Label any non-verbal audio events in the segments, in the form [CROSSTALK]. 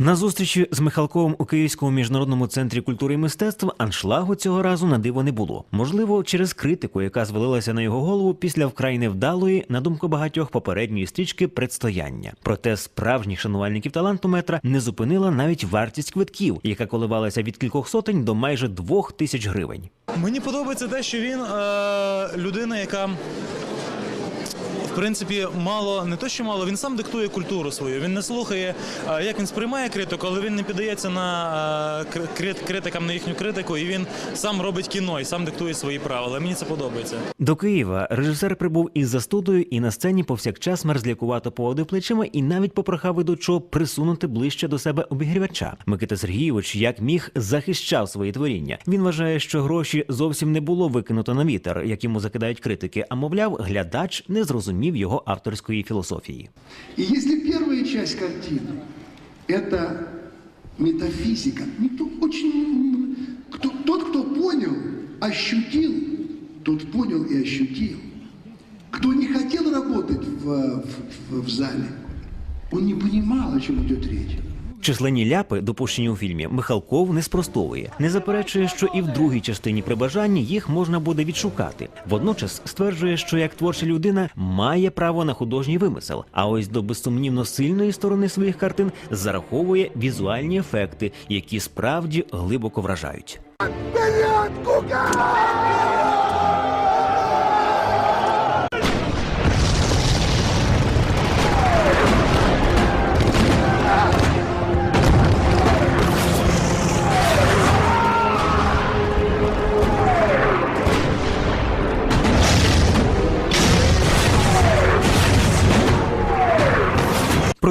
На зустрічі з Михалковим у Київському міжнародному центрі культури і мистецтв аншлагу цього разу на диво не було. Можливо, через критику, яка звалилася на його голову після вкрай невдалої, на думку багатьох попередньої стрічки предстояння. Проте справжніх шанувальників таланту метра не зупинила навіть вартість квитків, яка коливалася від кількох сотень до майже двох тисяч гривень. Мені подобається те, що він е, людина, яка. Принципі, мало не то, що мало, він сам диктує культуру свою. Він не слухає, як він сприймає критику, але він не піддається на кри- крит- критикам на їхню критику, і він сам робить кіно і сам диктує свої правила. Мені це подобається. До Києва режисер прибув із застудою і на сцені повсякчас мерзлякувато поводив плечима і навіть попрохав ведучого присунути ближче до себе обігрівача. Микита Сергійович, як міг, захищав свої творіння. Він вважає, що гроші зовсім не було викинуто на вітер, як йому закидають критики. А мовляв, глядач не зрозумів його авторської філософії. И если первая часть картины – это метафизика, ну, то кто, тот, кто понял, ощутил, тот понял и ощутил. Кто не хотел работать в, в- в зале, он не понимал, о чем идет речь. Численні ляпи, допущені у фільмі, Михалков не спростовує. Не заперечує, що і в другій частині при бажанні їх можна буде відшукати. Водночас стверджує, що як творча людина має право на художній вимисел. А ось до безсумнівно сильної сторони своїх картин зараховує візуальні ефекти, які справді глибоко вражають.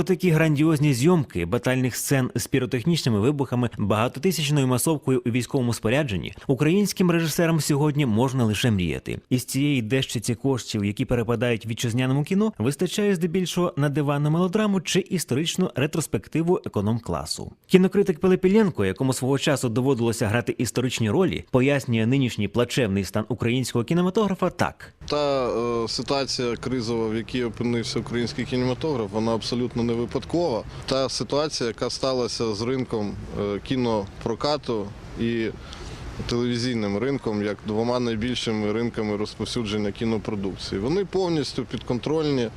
Такі грандіозні зйомки батальних сцен з піротехнічними вибухами, багатотисячною масовкою у військовому спорядженні українським режисерам сьогодні можна лише мріяти. Із цієї дещиці коштів, які перепадають вітчизняному кіно, вистачає здебільшого на диванну мелодраму чи історичну ретроспективу економ-класу. Кінокритик Пилипіленко, якому свого часу доводилося грати історичні ролі, пояснює нинішній плачевний стан українського кінематографа так. Та е, ситуація кризова, в якій опинився український кінематограф, вона абсолютно не випадкова. Та ситуація, яка сталася з ринком е, кінопрокату і телевізійним ринком, як двома найбільшими ринками розповсюдження кінопродукції. Вони повністю підконтрольні е,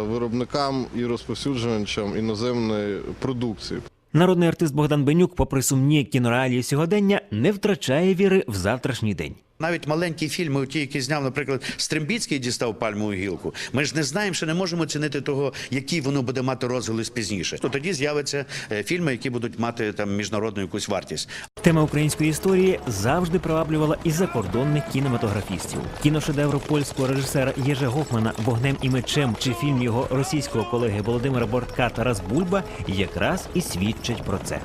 виробникам і розповсюджувачам іноземної продукції. Народний артист Богдан Бенюк, попри сумні кінореалії сьогодення, не втрачає віри в завтрашній день. Навіть маленькі фільми, ті, які зняв, наприклад, Стримбіцький дістав пальмову гілку. Ми ж не знаємо, ще не можемо оцінити того, який воно буде мати розголос пізніше. То тоді з'являться е, фільми, які будуть мати там міжнародну якусь вартість. Тема української історії завжди приваблювала і закордонних кінематографістів. Кіношедевр польського режисера Єжа Гофмана Вогнем і мечем чи фільм його російського колеги Володимира Бортка Тарас Бульба якраз і свідчать про це.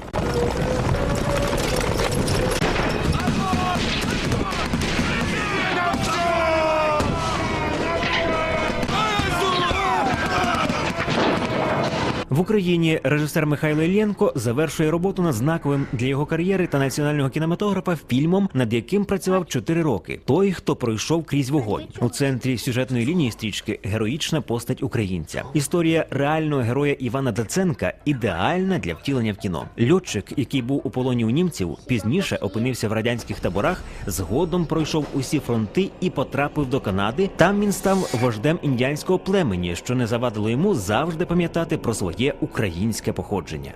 В Україні режисер Михайло Іллєнко завершує роботу над знаковим для його кар'єри та національного кінематографа фільмом, над яким працював 4 роки. Той, хто пройшов крізь вогонь у центрі сюжетної лінії стрічки героїчна постать українця. Історія реального героя Івана Даценка ідеальна для втілення в кіно. Льотчик, який був у полоні у німців, пізніше опинився в радянських таборах, згодом пройшов усі фронти і потрапив до Канади. Там він став вождем індіанського племені, що не завадило йому завжди пам'ятати про своє українське походження.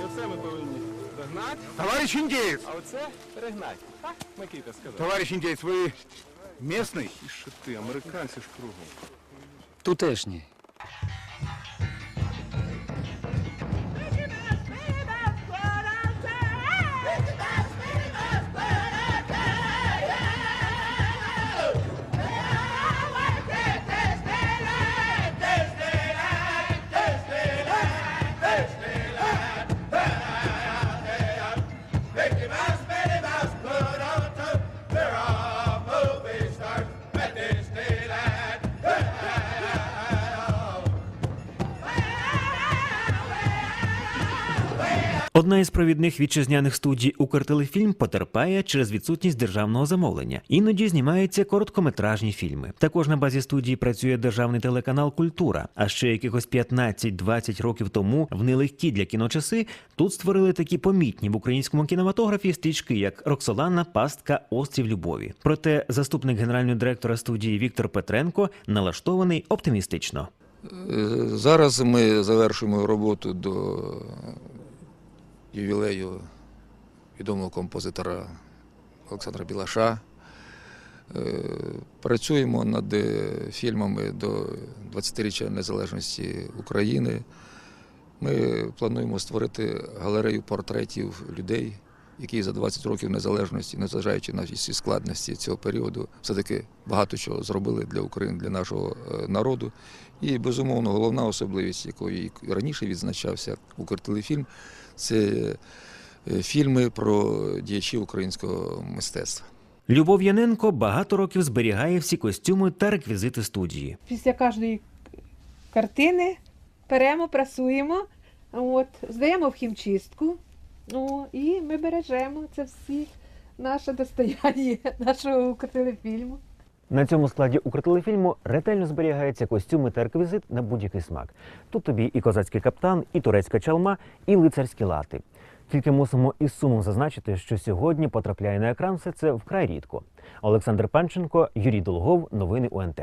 І оце ми повинні догнати, Товарищ индеец! а оце перегнати. Так, Микита сказав. Товарищ индеец, вы местный? Що ти, американці ж кругом. Тутешні. Одна із провідних вітчизняних студій Укртелефільм потерпає через відсутність державного замовлення. Іноді знімаються короткометражні фільми. Також на базі студії працює державний телеканал Культура. А ще якихось 15-20 років тому в нелегкі для кіночаси тут створили такі помітні в українському кінематографі стрічки, як Роксолана, Пастка, Острів Любові. Проте заступник генерального директора студії Віктор Петренко налаштований оптимістично. Е, Зараз ми завершуємо роботу до ювілею відомого композитора Олександра Білаша. Е, Працюємо над е, фільмами до 20-річчя незалежності України. Ми плануємо створити галерею портретів людей, які за 20 років незалежності, незважаючи на всі складності цього періоду, все-таки багато чого зробили для України, для нашого е, народу. І, безумовно, головна особливість, якою раніше відзначався Укртелефільм, це е, фільми про діячів українського мистецтва. Любов Яненко багато років зберігає всі костюми та реквізити студії. Після кожної картини беремо, прасуємо, от, здаємо в хімчистку. О, і ми бережемо це всі наше достояння [LAUGHS] нашого телефільму. На цьому складі Укртелефільму ретельно зберігаються костюми та реквізит на будь-який смак. Тут тобі і козацький каптан, і турецька чалма, і лицарські лати. Тільки мусимо із сумом зазначити, що сьогодні потрапляє на екран все це вкрай рідко. Олександр Панченко, Юрій Долгов, новини УНТ.